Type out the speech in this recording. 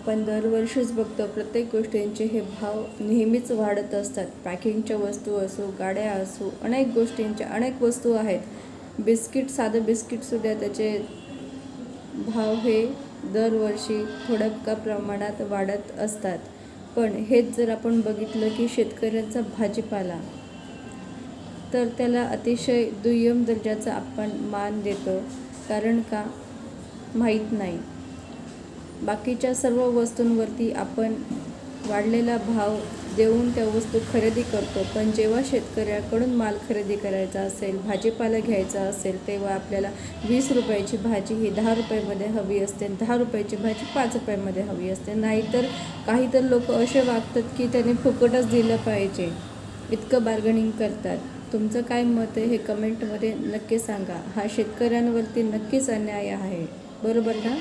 आपण दरवर्षीच बघतो प्रत्येक गोष्टींचे हे भाव नेहमीच वाढत असतात. पॅकिंगच्या वस्तू असो गाड्या असो अनेक गोष्टींच्या अनेक वस्तू आहेत. बिस्किट साधं बिस्किटसुद्धा त्याचे भाव हे दरवर्षी थोड्या का प्रमाणात वाढत असतात. पण हेच जर आपण बघितलं की शेतकऱ्यांचा भाजीपाला तर त्याला अतिशय दुय्यम दर्जाचा आपण मान देतो. कारण का? माहीत नाही. बाकीच्या सर्व वस्तूंवरती आपण वाढलेला भाव देऊन त्या वस्तू खरेदी करतो. पण जेव्हा शेतकऱ्याकडून माल खरेदी करायचा असेल भाजीपाला घ्यायचा असेल तेव्हा आपल्याला वीस रुपयाची भाजी ही दहा रुपयामध्ये हवी असते दहा रुपयाची भाजी पाच रुपयामध्ये हवी असते. नाहीतर काही तर लोक असे वागतात की त्यांनी फुकटच दिलं पाहिजे. इतकं बार्गनिंग करतात. तुमचं काय मत आहे हे कमेंटमध्ये नक्की सांगा. हा शेतकऱ्यांवरती नक्कीच अन्याय आहे. बरोबर ना?